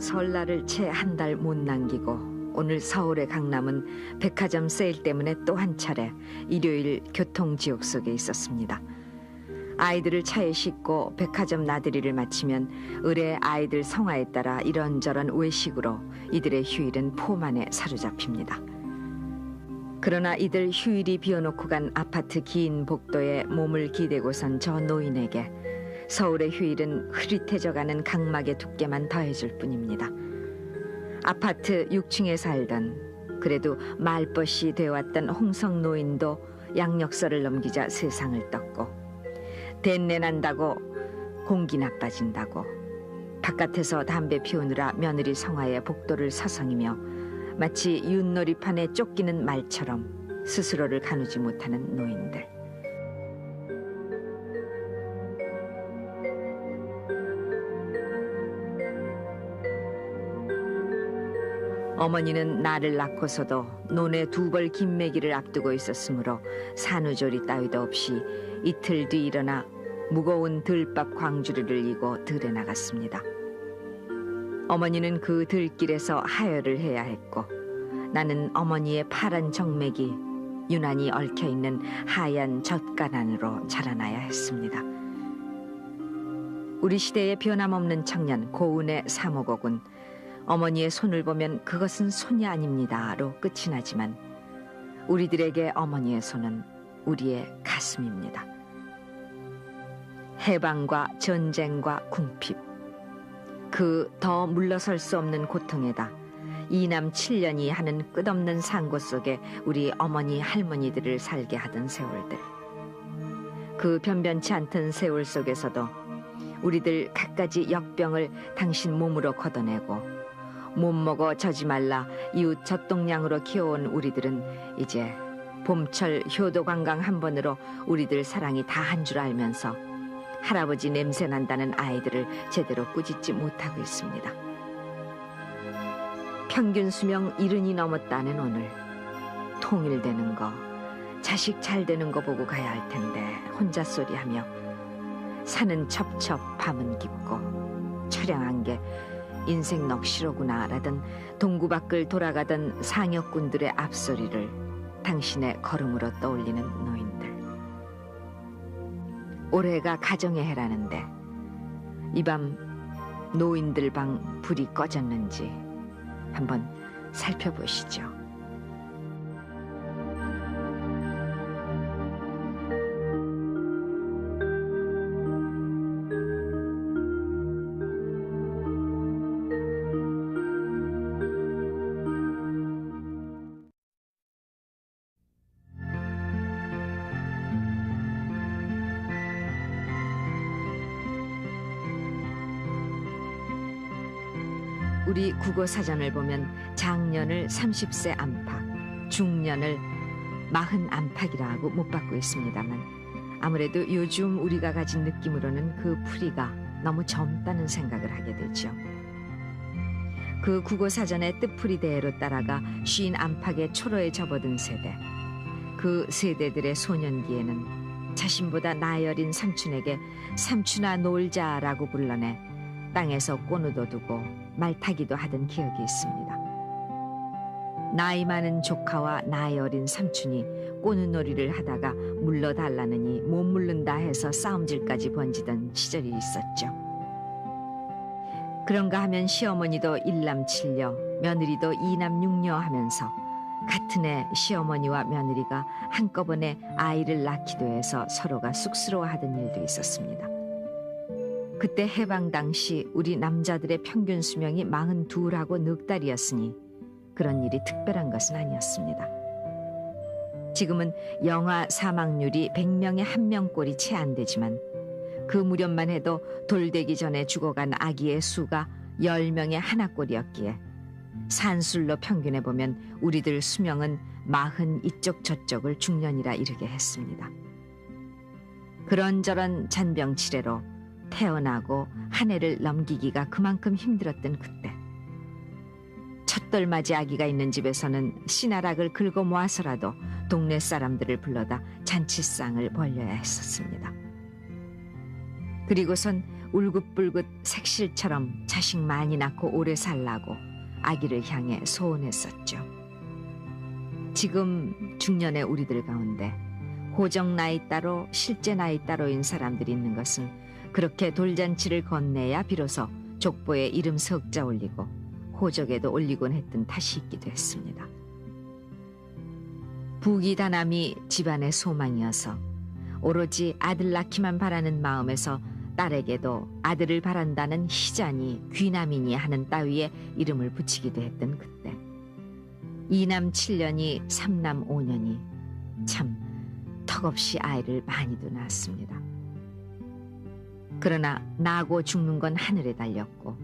설날을 채 한 달 못 남기고 오늘 서울의 강남은 백화점 세일 때문에 또 한 차례 일요일 교통 지옥 속에 있었습니다. 아이들을 차에 싣고 백화점 나들이를 마치면 의뢰 아이들 성화에 따라 이런저런 외식으로 이들의 휴일은 폼 안에 사로잡힙니다. 그러나 이들 휴일이 비워놓고 간 아파트 긴 복도에 몸을 기대고선 저 노인에게 서울의 휴일은 흐릿해져가는 각막의 두께만 더해줄 뿐입니다. 아파트 6층에 살던 그래도 말벗이 되어왔던 홍성 노인도 양력서를 넘기자 세상을 떴고 된내 난다고 공기 나빠진다고 바깥에서 담배 피우느라 며느리 성화의 복도를 서성이며 마치 윷놀이판에 쫓기는 말처럼 스스로를 가누지 못하는 노인들. 어머니는 나를 낳고서도 논에 두 벌 김매기를 앞두고 있었으므로 산후조리 따위도 없이 이틀 뒤 일어나 무거운 들밥 광주리를 이고 들에 나갔습니다. 어머니는 그 들길에서 하혈을 해야 했고 나는 어머니의 파란 정맥이 유난히 얽혀 있는 하얀 젖간 안으로 자라나야 했습니다. 우리 시대의 변함없는 청년 고은의 사모곡은 어머니의 손을 보면 그것은 손이 아닙니다로 끝이 나지만 우리들에게 어머니의 손은 우리의 가슴입니다. 해방과 전쟁과 궁핍 그 더 물러설 수 없는 고통에다 이남 7년이 하는 끝없는 상고 속에 우리 어머니 할머니들을 살게 하던 세월들 그 변변치 않던 세월 속에서도 우리들 갖가지 역병을 당신 몸으로 걷어내고 못 먹어 저지 말라 이웃 젖동량으로 키워온 우리들은 이제 봄철 효도 관광 한 번으로 우리들 사랑이 다 한 줄 알면서 할아버지 냄새 난다는 아이들을 제대로 꾸짖지 못하고 있습니다. 평균 수명 이른이 넘었다는 오늘 통일되는 거 자식 잘 되는 거 보고 가야 할 텐데 혼자 소리하며 산은 첩첩 밤은 깊고 처량한 게 인생 넋이로구나 라던 동구 밖을 돌아가던 상역군들의 앞소리를 당신의 걸음으로 떠올리는 노인들 올해가 가정의 해라는데 이 밤 노인들 방 불이 꺼졌는지 한번 살펴보시죠. 우리 국어 사전을 보면 장년을 30세 안팎, 중년을 마흔 안팎이라고 못 받고 있습니다만 아무래도 요즘 우리가 가진 느낌으로는 그 풀이가 너무 젊다는 생각을 하게 되죠. 그 국어 사전의 뜻풀이대로 따라가 쉰 안팎의 초로에 접어든 세대. 그 세대들의 소년기에는 자신보다 어린 삼촌에게 삼촌아 놀자라고 불러내 땅에서 꼬누도 두고 말타기도 하던 기억이 있습니다. 나이 많은 조카와 나이 어린 삼촌이 꼬누놀이를 하다가 물러달라느니 못 물른다 해서 싸움질까지 번지던 시절이 있었죠. 그런가 하면 시어머니도 일남칠녀, 며느리도 이남육녀 하면서 같은 해 시어머니와 며느리가 한꺼번에 아이를 낳기도 해서 서로가 쑥스러워하던 일도 있었습니다. 그때 해방 당시 우리 남자들의 평균 수명이 42하고 넉 달이었으니 그런 일이 특별한 것은 아니었습니다. 지금은 영아 사망률이 100명에 한 명꼴이 채 안 되지만 그 무렵만 해도 돌되기 전에 죽어간 아기의 수가 10명에 하나꼴이었기에 산술로 평균해 보면 우리들 수명은 마흔 이쪽 저쪽을 중년이라 이르게 했습니다. 그런저런 잔병치레로 태어나고 한 해를 넘기기가 그만큼 힘들었던 그때 첫돌맞이 아기가 있는 집에서는 씨나락을 긁어 모아서라도 동네 사람들을 불러다 잔치상을 벌려야 했었습니다. 그리고선 울긋불긋 색실처럼 자식 많이 낳고 오래 살라고 아기를 향해 소원했었죠. 지금 중년의 우리들 가운데 고정 나이 따로 실제 나이 따로인 사람들이 있는 것은 그렇게 돌잔치를 건네야 비로소 족보에 이름 석자 올리고 호적에도 올리곤 했던 탓이 있기도 했습니다. 부귀다남이 집안의 소망이어서 오로지 아들 낳기만 바라는 마음에서 딸에게도 아들을 바란다는 희자니 귀남이니 하는 따위의 이름을 붙이기도 했던 그때 이남 7년이 삼남 5년이 참 턱없이 아이를 많이도 낳았습니다. 그러나 나고 죽는 건 하늘에 달렸고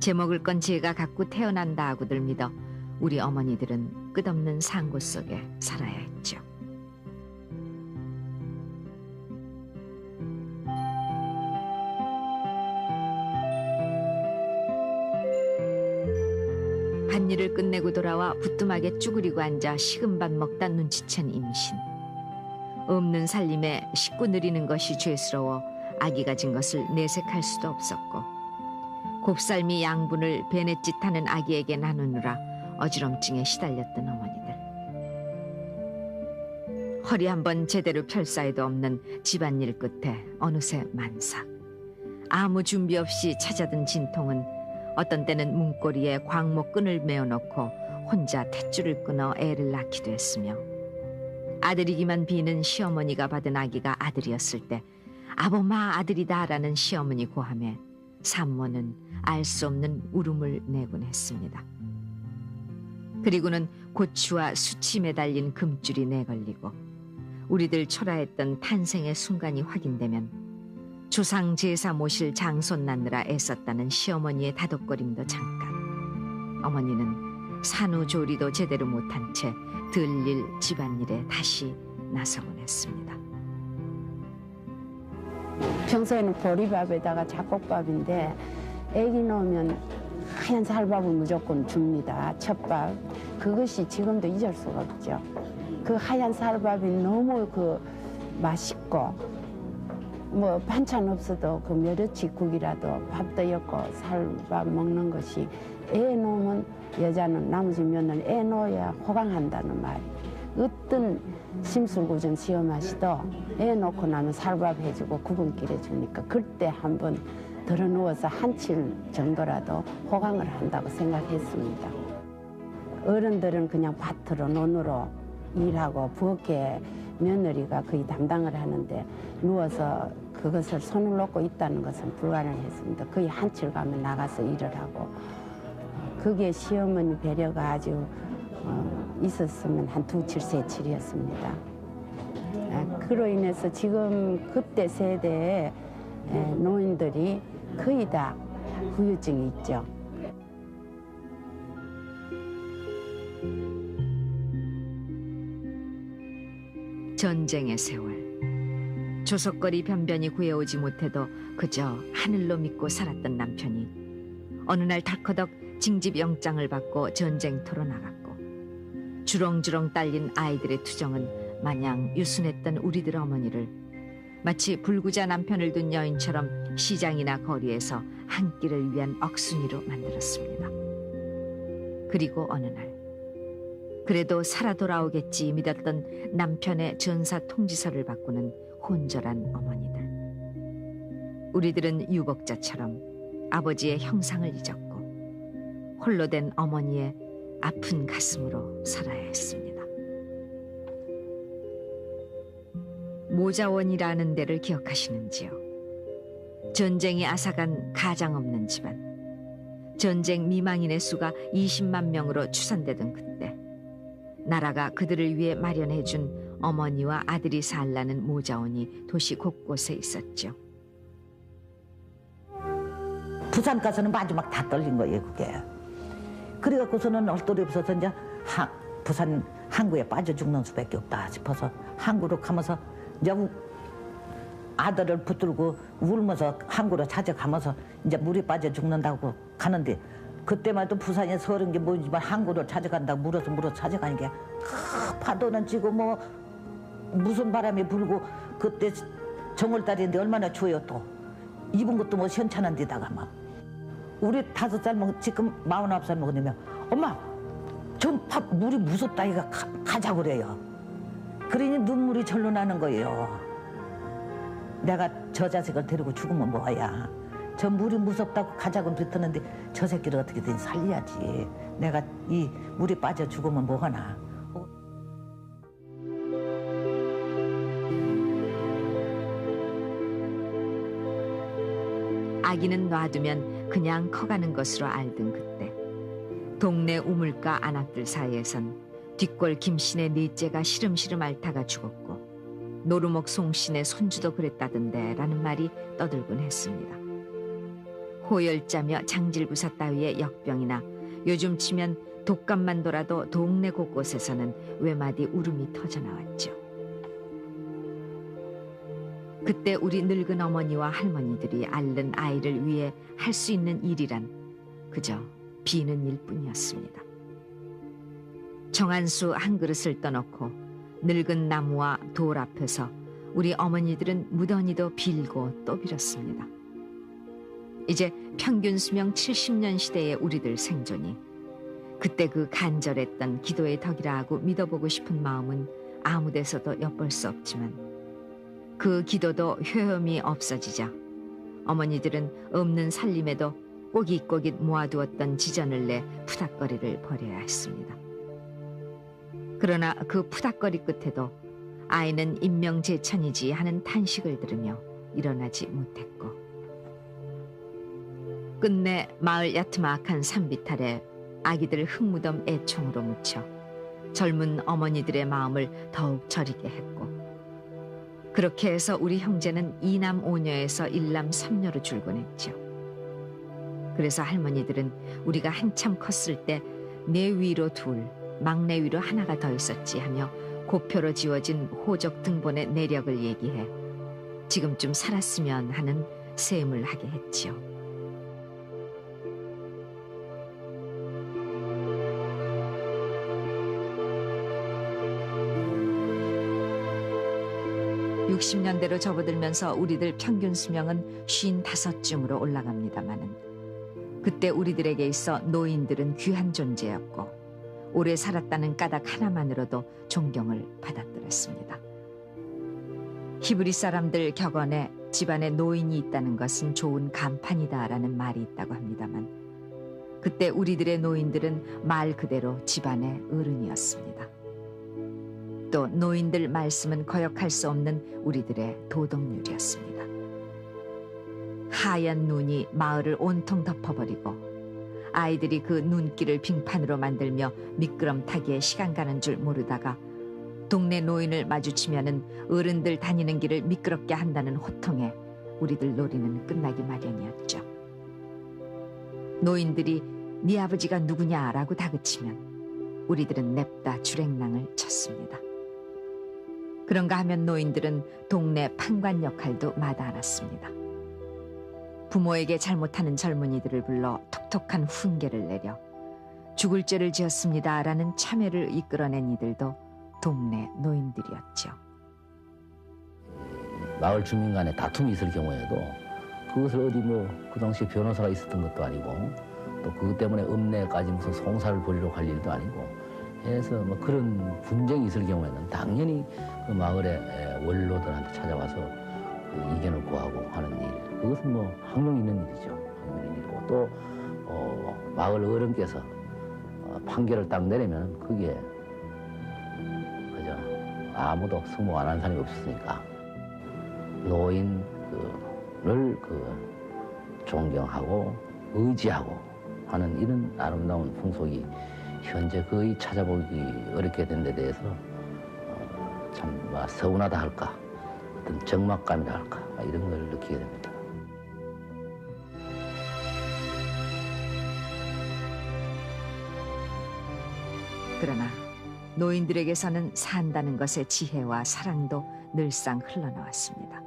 제 먹을 건 제가 갖고 태어난다 하고들 믿어 우리 어머니들은 끝없는 상고 속에 살아야 했죠. 밭일을 끝내고 돌아와 부뚜막에 쭈그리고 앉아 식은 밥 먹다 눈치챈 임신. 없는 살림에 식구 누리는 것이 죄스러워 아기 가 진 것을 내색할 수도 없었고 곱살미 양분을 베넷짓하는 아기에게 나누느라 어지럼증에 시달렸던 어머니들. 허리 한번 제대로 펼 사이도 없는 집안일 끝에 어느새 만삭. 아무 준비 없이 찾아든 진통은 어떤 때는 문고리에 광목 끈을 메어놓고 혼자 탯줄을 끊어 애를 낳기도 했으며 아들이기만 비는 시어머니가 받은 아기가 아들이었을 때 아보마 아들이다라는 시어머니 고함에 산모는 알 수 없는 울음을 내곤 했습니다. 그리고는 고추와 수치 매달린 금줄이 내걸리고 우리들 초라했던 탄생의 순간이 확인되면 조상 제사 모실 장손 낳느라 애썼다는 시어머니의 다독거림도 잠깐 어머니는 산후조리도 제대로 못한 채 들릴 집안일에 다시 나서곤 했습니다. 평소에는 보리밥에다가 잡곡밥인데 애기 넣으면 하얀 살밥을 무조건 줍니다. 첫밥. 그것이 지금도 잊을 수가 없죠. 그 하얀 살밥이 너무 그 맛있고 뭐 반찬 없어도 그 멸치 국이라도 밥도 엮고 살밥 먹는 것이 애 놓으면 여자는 나머지 며느리 애 놓아야 호강한다는 말. 어떤 심술구전 시험하시도 애 놓고 나면 살밥 해주고 구분길 해 주니까 그때 한번 들어 누워서 한칠 정도라도 호강을 한다고 생각했습니다. 어른들은 그냥 밭으로 논으로 일하고 부엌에 며느리가 거의 담당을 하는데 누워서 그것을 손을 놓고 있다는 것은 불가능했습니다. 거의 한칠 가면 나가서 일을 하고 그게 시어머니 배려가 아주 어, 있었으면 한 두 칠, 세 칠이었습니다. 아, 그로 인해서 지금 그때 세대의 에, 노인들이 거의 다 후유증이 있죠. 전쟁의 세월 조석거리 변변히 구해오지 못해도 그저 하늘로 믿고 살았던 남편이 어느 날 덜커덕 징집 영장을 받고 전쟁터로 나갔고 주렁주렁 딸린 아이들의 투정은 마냥 유순했던 우리들 어머니를 마치 불구자 남편을 둔 여인처럼 시장이나 거리에서 한 끼를 위한 억순이로 만들었습니다. 그리고 어느 날 그래도 살아 돌아오겠지 믿었던 남편의 전사 통지서를 바꾸는 혼절한 어머니들. 우리들은 유복자처럼 아버지의 형상을 잊었고 홀로 된 어머니의 아픈 가슴으로 살아야 했습니다. 모자원이라는 데를 기억하시는지요? 전쟁이 앗아간 가장 없는 집안. 전쟁 미망인의 수가 20만 명으로 추산되던 그때 나라가 그들을 위해 마련해 준 어머니와 아들이 살라는 모자원이 도시 곳곳에 있었죠. 부산 가서는 마지막 다 떨린 거예요 그게. 그래갖고서는 얼떨이 없어서 이제 하, 부산 항구에 빠져 죽는 수밖에 없다 싶어서 항구로 가면서 이제 우- 아들을 붙들고 울면서 항구로 찾아가면서 이제 물에 빠져 죽는다고 가는데 그때만 도 부산에 서른 게 뭐지만 항구를 찾아간다고 물어서 물어서 찾아가는 게 크, 파도는 지고 뭐 무슨 바람이 불고 그때 정월달인데 얼마나 추워요 또. 입은 것도 뭐 시원찮은 데다가 막 우리 다섯 살 먹, 지금 마흔아홉 살 먹으면 엄마 전 밥 물이 무섭다 이가 가, 가자 그래요. 그러니 눈물이 절로 나는 거예요. 내가 저 자식을 데리고 죽으면 뭐야. 저 물이 무섭다고 가자고 그랬었는데 저 새끼를 어떻게든 살려야지. 내가 이 물이 빠져 죽으면 뭐하나. 아기는 놔두면 그냥 커가는 것으로 알던 그때 동네 우물가 안악들 사이에선 뒷골 김신의 넷째가 시름시름 앓다가 죽었고 노루목 송신의 손주도 그랬다던데 라는 말이 떠들곤 했습니다. 호열자며 장질부사 따위의 역병이나 요즘 치면 독감만 돌아도 동네 곳곳에서는 외마디 울음이 터져나왔죠. 그때 우리 늙은 어머니와 할머니들이 앓는 아이를 위해 할 수 있는 일이란 그저 비는 일뿐이었습니다. 정한수 한 그릇을 떠놓고 늙은 나무와 돌 앞에서 우리 어머니들은 무던히도 빌고 또 빌었습니다. 이제 평균 수명 70년 시대의 우리들 생존이 그때 그 간절했던 기도의 덕이라 하고 믿어보고 싶은 마음은 아무 데서도 엿볼 수 없지만 그 기도도 효험이 없어지자 어머니들은 없는 살림에도 꼬깃꼬깃 모아두었던 지전을 내 푸닥거리를 벌여야 했습니다. 그러나 그 푸닥거리 끝에도 아이는 인명제천이지 하는 탄식을 들으며 일어나지 못했고 끝내 마을 야트막한 산비탈에 아기들 흙무덤 애총으로 묻혀 젊은 어머니들의 마음을 더욱 저리게 했고 그렇게 해서 우리 형제는 이남 오녀에서 일남 삼녀로 줄곤했죠. 그래서 할머니들은 우리가 한참 컸을 때 내 위로 둘, 막내 위로 하나가 더 있었지 하며 고표로 지워진 호적 등본의 내력을 얘기해 지금쯤 살았으면 하는 셈을 하게 했지요. 육십 년대로 접어들면서 우리들 평균 수명은 쉰 다섯쯤으로 올라갑니다마는 그때 우리들에게 있어 노인들은 귀한 존재였고 오래 살았다는 까닭 하나만으로도 존경을 받았더랬습니다. 히브리 사람들 격언에 집안에 노인이 있다는 것은 좋은 간판이다라는 말이 있다고 합니다만 그때 우리들의 노인들은 말 그대로 집안의 어른이었습니다. 또 노인들 말씀은 거역할 수 없는 우리들의 도덕률이었습니다. 하얀 눈이 마을을 온통 덮어버리고 아이들이 그 눈길을 빙판으로 만들며 미끄럼 타기에 시간 가는 줄 모르다가 동네 노인을 마주치면은 어른들 다니는 길을 미끄럽게 한다는 호통에 우리들 놀이는 끝나기 마련이었죠. 노인들이 네 아버지가 누구냐라고 다그치면 우리들은 냅다 주랭랑을 쳤습니다. 그런가 하면 노인들은 동네 판관 역할도 마다 않았습니다. 부모에게 잘못하는 젊은이들을 불러 톡톡한 훈계를 내려 죽을 죄를 지었습니다라는 참회를 이끌어낸 이들도 동네 노인들이었죠. 마을 주민 간에 다툼이 있을 경우에도 그것을 어디 뭐 그 당시에 변호사가 있었던 것도 아니고 또 그것 때문에 음내까지 무슨 송사를 벌이러 갈 일도 아니고 해서 뭐 그런 분쟁이 있을 경우에는 당연히 그 마을의 에, 원로들한테 찾아와서 그 이견을 구하고 하는 일. 그것은 뭐 항상 있는 일이죠. 항상 있는 일이고 또 어, 마을 어른께서 어, 판결을 딱 내리면 그게 그죠 아무도 승모 안 한 사람이 없었으니까 노인을 그 존경하고 의지하고 하는 이런 아름다운 풍속이 현재 거의 찾아보기 어렵게 된 데 대해서 어, 참 뭐, 서운하다 할까 어떤 적막감이라 할까 막 이런 걸 느끼게 됩니다. 그러나 노인들에게서는 산다는 것의 지혜와 사랑도 늘상 흘러나왔습니다.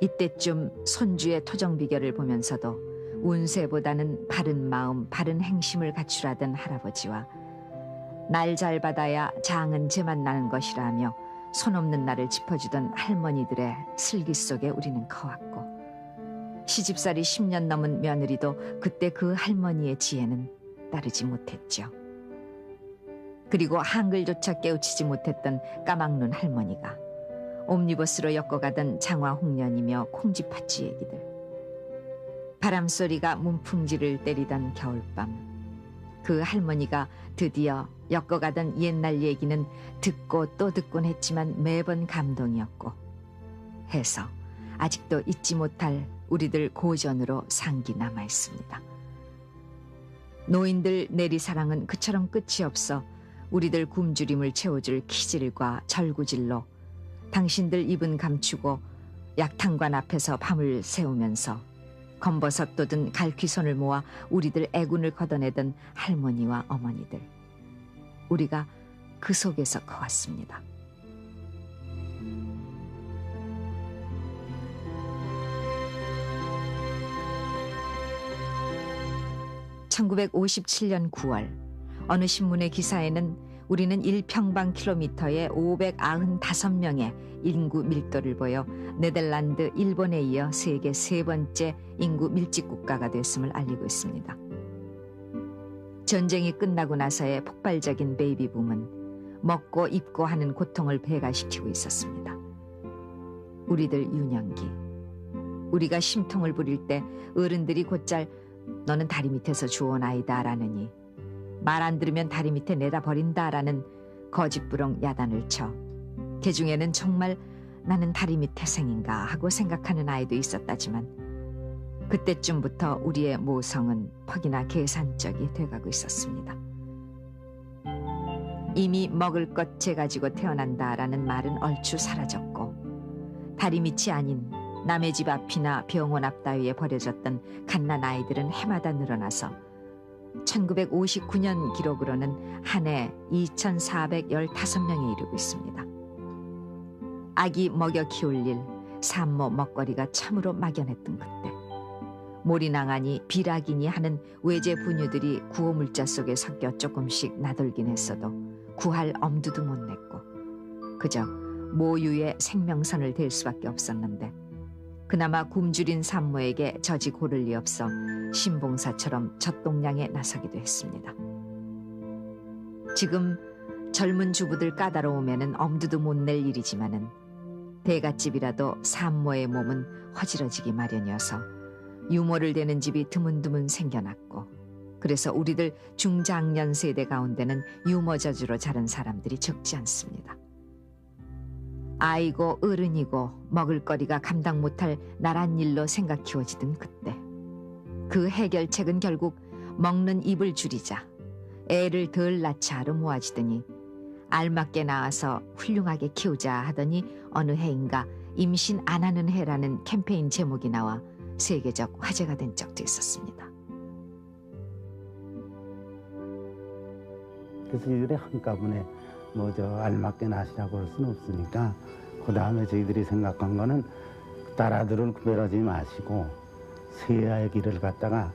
이때쯤 손주의 토정 비결을 보면서도 운세보다는 바른 마음, 바른 행심을 갖추라던 할아버지와 날 잘 받아야 장은 제만 나는 것이라며 손 없는 나를 짚어주던 할머니들의 슬기 속에 우리는 커왔고 시집살이 10년 넘은 며느리도 그때 그 할머니의 지혜는 따르지 못했죠. 그리고 한글조차 깨우치지 못했던 까막눈 할머니가 옴니버스로 엮어가던 장화 홍련이며 콩쥐팥쥐 얘기들 바람소리가 문풍지를 때리던 겨울밤 그 할머니가 드디어 엮어가던 옛날 얘기는 듣고 또 듣곤 했지만 매번 감동이었고 해서 아직도 잊지 못할 우리들 고전으로 상기 남아 있습니다. 노인들 내리사랑은 그처럼 끝이 없어 우리들 굶주림을 채워줄 키질과 절구질로 당신들 입은 감추고 약탕관 앞에서 밤을 새우면서 검버섯 돋은 갈퀴손을 모아 우리들 애군을 걷어내던 할머니와 어머니들. 우리가 그 속에서 커왔습니다. (1957년 9월) 어느 신문의 기사에는 우리는 1평방킬로미터에 595명의 인구 밀도를 보여 네덜란드, 일본에 이어 세계 세 번째 인구 밀집 국가가 됐음을 알리고 있습니다. 전쟁이 끝나고 나서의 폭발적인 베이비 붐은 먹고 입고 하는 고통을 배가시키고 있었습니다. 우리들 유년기, 우리가 심통을 부릴 때 어른들이 곧잘 너는 다리 밑에서 주온 아이다 라느니 말 안 들으면 다리 밑에 내다 버린다라는 거짓부렁 야단을 쳐. 개 중에는 정말 나는 다리 밑 태생인가 하고 생각하는 아이도 있었다지만 그때쯤부터 우리의 모성은 퍽이나 계산적이 돼가고 있었습니다. 이미 먹을 것 재 가지고 태어난다라는 말은 얼추 사라졌고 다리 밑이 아닌 남의 집 앞이나 병원 앞 따위에 버려졌던 갓난 아이들은 해마다 늘어나서 1959년 기록으로는 한 해 2,415명에 이르고 있습니다. 아기 먹여 키울 일, 산모 먹거리가 참으로 막연했던 그때. 몰이낭하니 비락이니 하는 외제 분유들이 구호 물자 속에 섞여 조금씩 나돌긴 했어도 구할 엄두도 못 냈고 그저 모유의 생명선을 댈 수밖에 없었는데 그나마 굶주린 산모에게 저지 고를 리 없어 신봉사처럼 젖동량에 나서기도 했습니다. 지금 젊은 주부들 까다로우면은 엄두도 못 낼 일이지만은 대갓집이라도 산모의 몸은 허지러지기 마련이어서 유모를 대는 집이 드문드문 생겨났고 그래서 우리들 중장년 세대 가운데는 유모 저주로 자란 사람들이 적지 않습니다. 아이고 어른이고 먹을거리가 감당 못할 나란 일로 생각 키워지던 그때 그 해결책은 결국 먹는 입을 줄이자 애를 덜 낳자 하러 모아지더니 알맞게 낳아서 훌륭하게 키우자 하더니 어느 해인가 임신 안 하는 해라는 캠페인 제목이 나와 세계적 화제가 된 적도 있었습니다. 그래서 이들이 한꺼번에 뭐 저 알맞게 나시라고 할 수는 없으니까 그 다음에 저희들이 생각한 거는 딸아들을 구별하지 마시고 길을 갖다가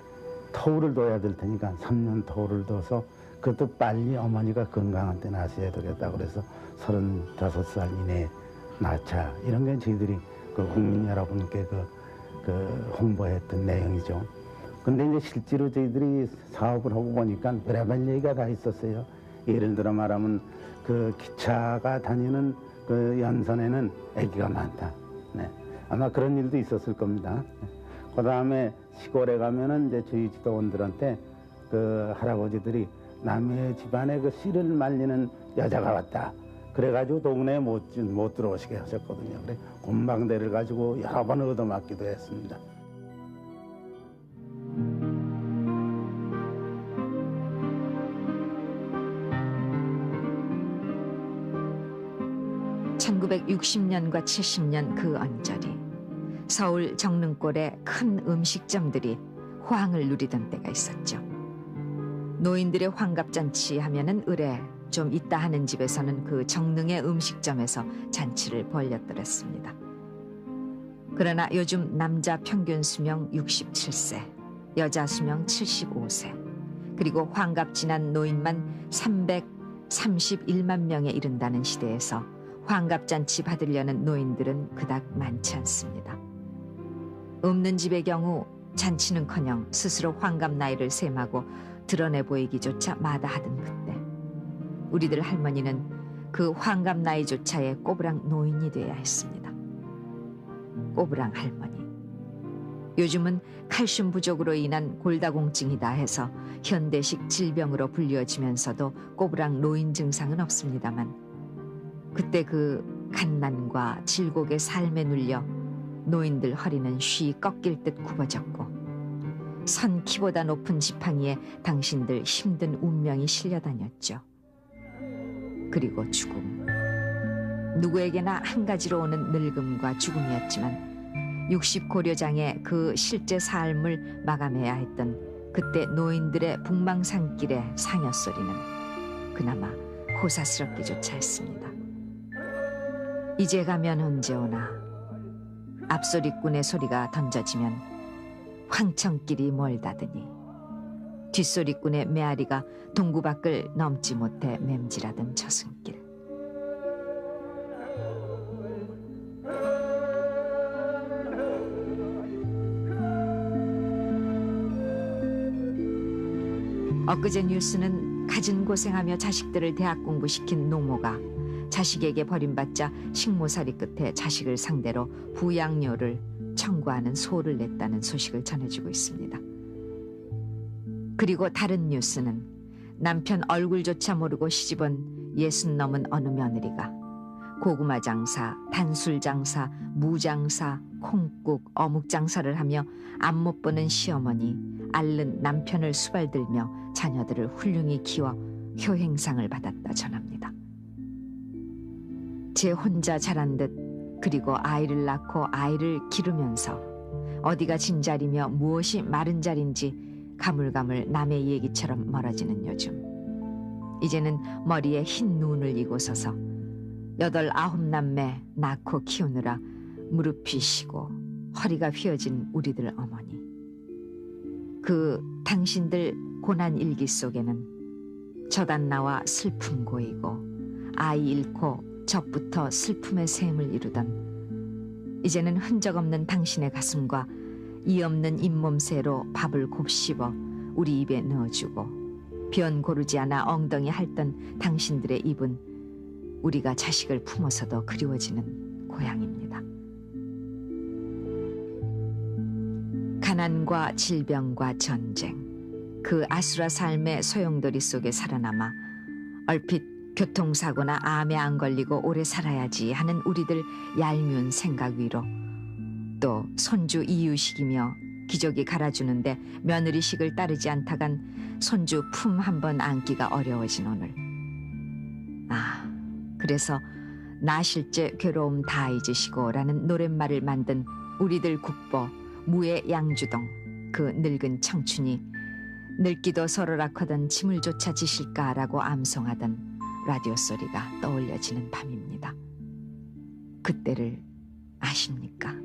터울을 둬야 될 테니까 3년 터울을 둬서 그것도 빨리 어머니가 건강한 때 낳으셔야 되겠다 그래서 35살 이내에 낳자 이런 게 저희들이 그 국민 여러분께 그, 그 홍보했던 내용이죠. 근데 이제 실제로 저희들이 사업을 하고 보니까 별의별 얘기가 다 있었어요. 예를 들어 말하면 그 기차가 다니는 그 연선에는 아기가 많다. 네. 아마 그런 일도 있었을 겁니다. 그 다음에 시골에 가면은 이제 저희 지도원들한테 그 할아버지들이 남의 집안에 그 씨를 말리는 여자가 왔다. 그래가지고 동네에 못, 못 들어오시게 하셨거든요. 그래 곤방대를 가지고 여러 번 얻어맞기도 했습니다. (1960년과 70년) 그 언저리 서울 정릉골의 큰 음식점들이 호황을 누리던 때가 있었죠. 노인들의 환갑잔치 하면은 의뢰 좀 있다 하는 집에서는 그 정릉의 음식점에서 잔치를 벌였더랬습니다. 그러나 요즘 남자 평균 수명 67세, 여자 수명 75세, 그리고 환갑 지난 노인만 331만 명에 이른다는 시대에서 환갑잔치 받으려는 노인들은 그닥 많지 않습니다. 없는 집의 경우 잔치는커녕 스스로 환갑 나이를 셈하고 드러내 보이기조차 마다하던 그때 우리들 할머니는 그 환갑 나이조차에 꼬부랑 노인이 돼야 했습니다. 꼬부랑 할머니. 요즘은 칼슘 부족으로 인한 골다공증이다 해서 현대식 질병으로 불리워지면서도 꼬부랑 노인 증상은 없습니다만 그때 그 갓난과 질곡의 삶에 눌려 노인들 허리는 쉬 꺾일 듯 굽어졌고 선 키보다 높은 지팡이에 당신들 힘든 운명이 실려다녔죠. 그리고 죽음. 누구에게나 한 가지로 오는 늙음과 죽음이었지만 60 고려장의 그 실제 삶을 마감해야 했던 그때 노인들의 북망산길의 상여 소리는 그나마 호사스럽기조차 했습니다. 이제 가면 언제 오나 앞소리꾼의 소리가 던져지면 황천길이 멀다더니 뒷소리꾼의 메아리가 동구 밖을 넘지 못해 맴질하던 저승길. 엊그제 뉴스는 갖은 고생하며 자식들을 대학 공부시킨 노모가 자식에게 버림받자 식모살이 끝에 자식을 상대로 부양료를 청구하는 소를 냈다는 소식을 전해주고 있습니다. 그리고 다른 뉴스는 남편 얼굴조차 모르고 시집온 예순 넘은 어느 며느리가 고구마 장사, 단술 장사, 무 장사, 콩국, 어묵 장사를 하며 앞못 보는 시어머니, 앓는 남편을 수발들며 자녀들을 훌륭히 키워 효행상을 받았다 전합니다. 제 혼자 자란 듯 그리고 아이를 낳고 아이를 기르면서 어디가 진자리며 무엇이 마른 자리인지 가물가물 남의 얘기처럼 멀어지는 요즘. 이제는 머리에 흰 눈을 이고 서서 여덟 아홉 남매 낳고 키우느라 무릎이 쉬고 허리가 휘어진 우리들 어머니. 그 당신들 고난 일기 속에는 저단 나와 슬픔 고이고 아이 잃고 저부터 슬픔의 샘을 이루던 이제는 흔적 없는 당신의 가슴과 이 없는 잇몸새로 밥을 곱씹어 우리 입에 넣어주고 변 고르지 않아 엉덩이 핥던 당신들의 입은 우리가 자식을 품어서도 그리워지는 고향입니다. 가난과 질병과 전쟁, 그 아수라 삶의 소용돌이 속에 살아남아 얼핏 교통사고나 암에 안 걸리고 오래 살아야지 하는 우리들 얄미운 생각 위로 또 손주 이유식이며 기저귀 갈아주는데 며느리식을 따르지 않다간 손주 품 한 번 안기가 어려워진 오늘. 아 그래서 나 실제 괴로움 다 잊으시고라는 노랫말을 만든 우리들 국보 무의 양주동 그 늙은 청춘이 늙기도 서로락하던 짐을 조차 지실까라고 암송하던 라디오 소리가 떠올려지는 밤입니다. 그때를 아십니까?